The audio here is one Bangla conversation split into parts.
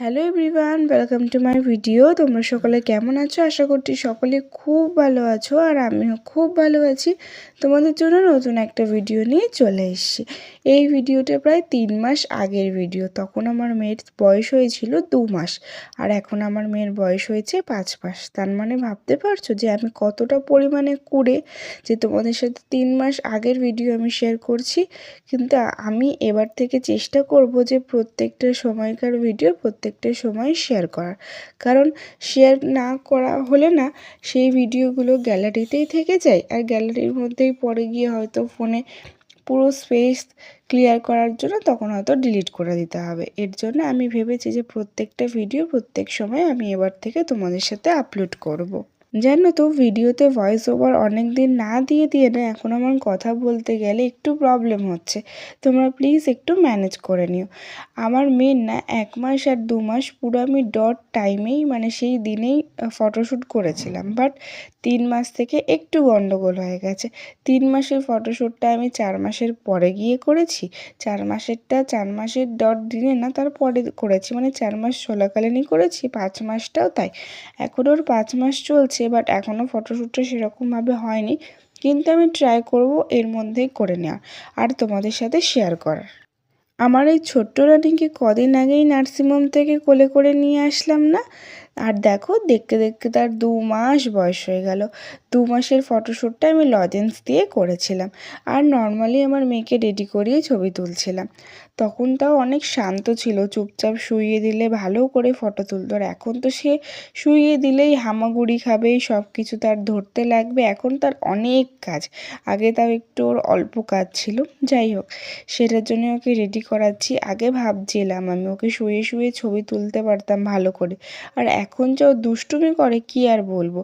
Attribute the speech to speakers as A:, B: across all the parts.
A: Hello everyone, welcome to my video. তোমরা সকলে কেমন আছো? আশা করছি সকলে খুব ভালো আছো আর আমিও খুব ভালো আছি। তোমাদের জন্য নতুন একটা ভিডিও নিয়ে চলে এসেছি। এই ভিডিওটা প্রায় তিন মাস আগের ভিডিও। তখন আমার মেয়ের বয়স হয়েছিল দু মাস আর এখন আমার মেয়ের বয়স হয়েছে পাঁচ মাস। তার মানে ভাবতে পারছ যে আমি কতটা পরিমাণে করে যে তোমাদের সাথে তিন মাস আগের ভিডিও আমি শেয়ার করছি। কিন্তু আমি এবার থেকে চেষ্টা করব যে প্রত্যেকটা সময়কার ভিডিও প্রত্যেকটা সময় শেয়ার করার কারণ শেয়ার না করা হলে না সেই ভিডিওগুলো গ্যালারিতেই থেকে যায়। আর গ্যালারির মধ্যেই পরে গিয়ে হয়তো ফোনে পুরো স্পেস ক্লিয়ার করার জন্য তখন হয়তো ডিলিট করে দিতে হবে। এর জন্য আমি ভেবেছি যে প্রত্যেকটা ভিডিও প্রত্যেক সময় আমি এবার থেকে তোমাদের সাথে আপলোড করব। জানো তো, ভিডিওতে ভয়েস ওভার অনেক দিন না দিয়ে দিয়ে না এখন আমার কথা বলতে গেলে একটু প্রবলেম হচ্ছে। তোমরা প্লিজ একটু ম্যানেজ করে নিও। আমার মেন না, এক মাস আর দু মাস পুরো আমি ডট টাইমেই মানে সেই দিনেই ফটোশ্যুট করেছিলাম। বাট তিন মাস থেকে একটু গন্ডগোল হয়ে গেছে। তিন মাসের ফটোশ্যুটটা আমি চার মাসের পরে গিয়ে করেছি। চার মাসেরটা, চার মাসের ডট দিনে না তার পরে করেছি। মানে চার মাস চলাকালীনই করেছি, পাঁচ মাসটাও তাই। এখন ওর পাঁচ মাস চলছে। বাট এখনও ফটোশ্যুটটা সেরকমভাবে হয়নি। কিন্তু আমি ট্রাই করব এর মধ্যেই করে নেওয়ার আর তোমাদের সাথে শেয়ার করার। আমার এই ছোট্ট রানিকে কদিন আগেই নার্সিংহোম থেকে কোলে করে নিয়ে আসলাম না? আর দেখো দেখতে দেখতে তার দু মাস বয়স হয়ে গেল। দু মাসের ফটোশ্যুটটা আমি লজেন্স দিয়ে করেছিলাম। আর নর্মালি আমার মেয়েকে রেডি করিয়ে ছবি তুলছিলাম। তখন তাও অনেক শান্ত ছিল, চুপচাপ শুইয়ে দিলে ভালো করে ফটো তুলতো। আর এখন তো সে শুইয়ে দিলেই হামাগুড়ি খাবে সব কিছু তার ধরতে লাগবে। এখন তার অনেক কাজ। আগে তাও একটু ওর অল্প কাজ ছিল। যাই হোক, সেটার জন্য ওকে রেডি করাচ্ছি। আগে ভাবছিলাম আমি ওকে শুয়ে শুয়ে ছবি তুলতে পারতাম ভালো করে। আর এখন যে ও দুষ্টুমি করে, কি আর বলব?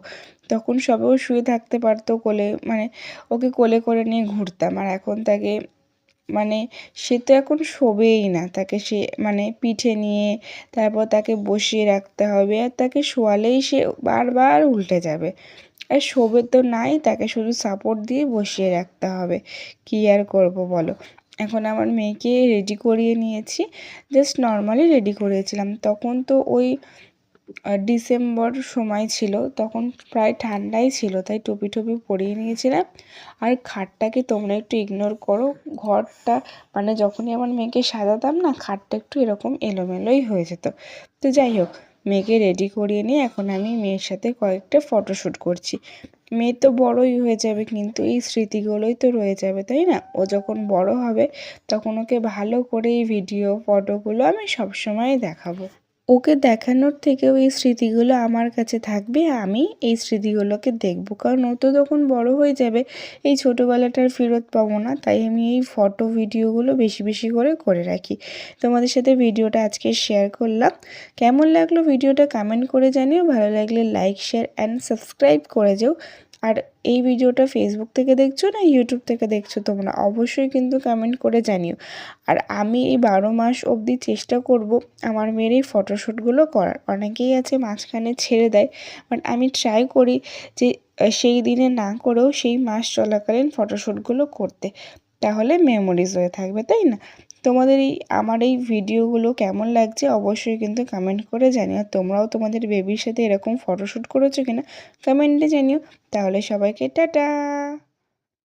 A: তখন সবেও শুয়ে থাকতে পারতো কোলে মানে ওকে কোলে করে নিয়ে ঘুরতাম। আর এখন তাকে মানে সে তো এখন শোবেই না। তাকে সে মানে পিঠে নিয়ে, তারপর তাকে বসিয়ে রাখতে হবে। আর তাকে শোয়ালেই সে বারবার উল্টে যাবে। আর শোবে তো নাই, তাকে শুধু সাপোর্ট দিয়ে বসিয়ে রাখতে হবে। কী আর করব বলো? এখন আমার মেয়েকে রেডি করিয়ে নিয়েছি। জাস্ট নর্মালি রেডি করিয়েছিলাম তখন তো ওই ডিসেম্বর সময় ছিল, তখন প্রায় ঠান্ডাই ছিল, তাই টুপি টুপি পরিয়ে নিয়েছিলাম। আর খাটটাকে তোমরা একটু ইগনোর করো, ঘরটা মানে যখনই আমার মেয়েকে সাজাতাম না, খাটটা একটু এরকম এলোমেলোই হয়ে যেত। তো যাই হোক, মেয়েকে রেডি করিয়ে নিয়ে এখন আমি মেয়ের সাথে কয়েকটা ফটোশ্যুট করছি। মেয়ে তো বড়ই হয়ে যাবে, কিন্তু এই স্মৃতিগুলোই তো রয়ে যাবে, তাই না? ও যখন বড় হবে, তখন ওকে ভালো করে এই ভিডিও ফটোগুলো আমি সবসময় দেখাবো। ওকে দেখানোর থেকেও এই স্মৃতিগুলো আমার কাছে থাকবে, আমি এই স্মৃতিগুলোকে দেখব। কারণ ও তো তখন বড় হয়ে যাবে, এই ছোটোবেলাটার ফেরত পাবো না, তাই আমি এই ফটো, ভিডিওগুলো বেশি বেশি করে করে রাখি। তোমাদের সাথে ভিডিওটা আজকে শেয়ার করলাম। কেমন লাগল ভিডিওটা কমেন্ট করে জানিও, ভালো লাগলে লাইক শেয়ার অ্যান্ড সাবস্ক্রাইব করে যাও। আর এই ভিডিওটা ফেসবুক থেকে দেখছ না ইউটিউব থেকে দেখছ তোমরা অবশ্যই কিন্তু কমেন্ট করে জানিও। আর আমি এই বারো মাস অবধি চেষ্টা করব আমার মেয়ের এই ফটোশ্যুটগুলো করার। অনেকেই আছে মাঝখানে ছেড়ে দেয় বাট আমি ট্রাই করি যে সেই দিনে না করেও সেই মাস চলাকালীন ফটোশ্যুটগুলো করতে। তাহলে মেমোরিজ হয়ে থাকবে, তাই না? তোমাদের এই, আমার এই ভিডিওগুলো কেমন লাগছে অবশ্যই কিন্তু কমেন্ট করে জানিও। তোমরাও তোমাদের বেবির সাথে এরকম ফটোশ্যুট করেছ কিনা কমেন্টে জানিও। তাহলে সবাইকে টাটা!